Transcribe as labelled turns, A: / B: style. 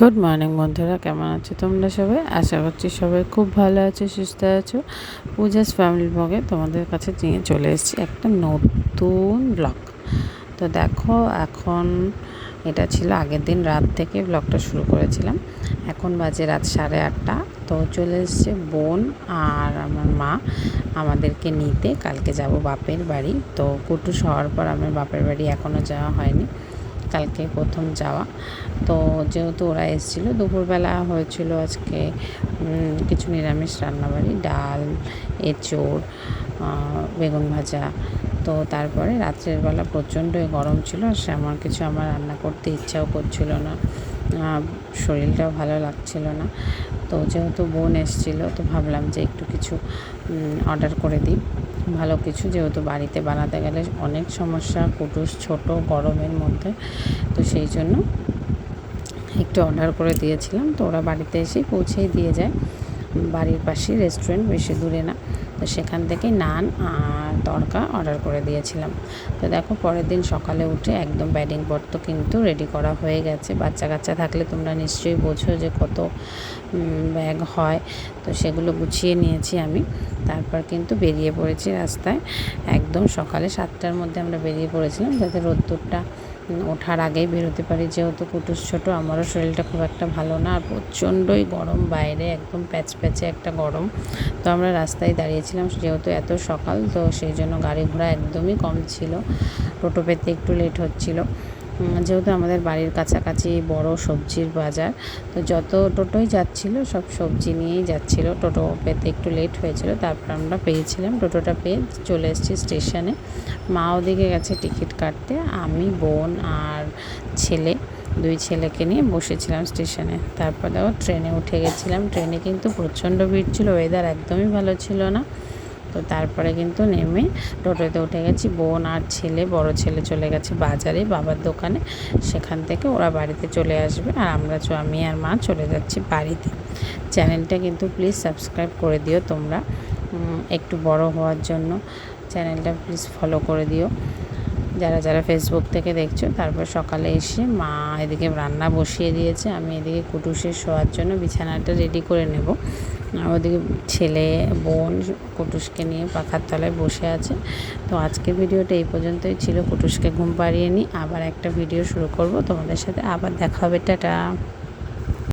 A: Good morning বন্ধুরা। কেমন আছো তোমরা সবাই? আশা করছি সবাই খুব ভালো আছো, সুস্থ আছো। পূজাস ফ্যামিলি ব্লগে তোমাদের কাছে নিয়ে চলে এসেছি একটা নতুন ব্লগ তো দেখো, এখন এটা ছিল আগের দিন রাত থেকে ব্লগটা শুরু করেছিলাম। এখন বাজে রাত সাড়ে আটটা। তো চলে এসছে বোন আর আমার মা। আমাদেরকে নিতে কালকে যাব বাপের বাড়ি। তো কুটু হওয়ার পর আমার বাপের বাড়ি এখনও যাওয়া হয়নি। কালকে প্রথম যাওয়া। তো যেহেতু ওরা এসেছিল, দুপুরবেলা হয়েছিল আজকে কিছু নিরামিষ রান্নাবাড়ি, ডাল, এঁচোড় বেগুন ভাজা। তো তারপরে রাত্রের বেলা প্রচণ্ডই গরম ছিল আর আমার কিছু আমার রান্না করতে ইচ্ছাও করছিল না। শরীরটাও ভালো লাগছিল না। তো যেহেতু বোন এসেছিল, তো ভাবলাম যে একটু কিছু অর্ডার করে দিই। ভালো কিছু যেহেতু বাড়িতে বানাতে গেলে অনেক সমস্যা, কুটুস ছোট, গরমের মধ্যে। তো সেই জন্য একটু অর্ডার করে দিয়েছিলাম। তো ওরা বাড়িতে এসে পৌঁছেই দিয়ে যায়। বাড়ির পাশেই রেস্টুরেন্ট বেশি দূরে না। তো সেখান থেকে নান আর তড়কা অর্ডার করে দিয়েছিলাম। তো দেখো পরের দিন সকালে উঠে একদম ব্যাডিং পত্র কিন্তু রেডি করা হয়ে গেছে। বাচ্চা কাচ্চা থাকলে তোমরা নিশ্চয়ই বোঝো যে কত ব্যাগ হয়। তো সেগুলো গুছিয়ে নিয়েছি আমি। তারপর কিন্তু বেরিয়ে পড়েছি রাস্তায়। একদম সকালে সাতটার মধ্যে আমরা বেরিয়ে পড়েছিলাম। যাতে রোদ্দুরটা ওঠার আগেই বেরোতে পারি। যেহেতু কুটুস ছোটো, আমারও শরীরটা খুব একটা ভালো না। আর প্রচণ্ডই গরম, বাইরে একদম প্যাচ প্যাচে একটা গরম। তো আমরা রাস্তায় দাঁড়িয়েছিলাম, যেহেতু এত সকাল, তো সেই জন্য গাড়ি ঘোড়া একদমই কম ছিল। টোটো পেতে একটু লেট হচ্ছিল। যেহেতু আমাদের বাড়ির কাছাকাছি বড় সবজির বাজার, তো যত টোটোই যাচ্ছিল সব সবজি নিয়েই যাচ্ছিল। টোটো পেতে একটু লেট হয়েছিল, তারপর আমরা পেয়েছিলাম। টোটোটা পেয়ে চলে এসেছি স্টেশনে। মা ওদিকে গেছে টিকিট কাটতে। আমি, বোন আর ছেলে, দুই ছেলেকে নিয়ে বসেছিলাম স্টেশনে। তারপর দেখো, ট্রেনে উঠে গেছিলাম। ট্রেনে কিন্তু প্রচণ্ড ভিড় ছিল ওয়েদার একদমই ভালো ছিল না। তো তারপরে কিন্তু নেমে টোটোতে উঠে গেছি। বোন আর ছেলে, বড় ছেলে চলে গেছে বাজারে, বাবার দোকানে। সেখান থেকে ওরা বাড়িতে চলে আসবে আর আমরা আমি আর মা চলে যাচ্ছি বাড়িতে। চ্যানেলটা কিন্তু প্লিজ সাবস্ক্রাইব করে দিও তোমরা। একটু বড় হওয়ার জন্য চ্যানেলটা প্লিজ ফলো করে দিও। যারা যারা ফেসবুক থেকে দেখছ, তারপর সকালে এসে মা এদিকে রান্না বসিয়ে দিয়েছে, আমি এদিকে কুটুসের শোয়ার জন্য বিছানাটা রেডি করে নেব। ওদিকে ছেলে, বোন কুটুসকে নিয়ে পাখার তলায় বসে আছে। তো আজকের ভিডিওটা এই পর্যন্তই ছিল, কুটুসকে ঘুম পাড়িয়ে নিই। আবার একটা ভিডিও শুরু করব। তোমাদের সাথে আবার দেখা হবে। টাটা!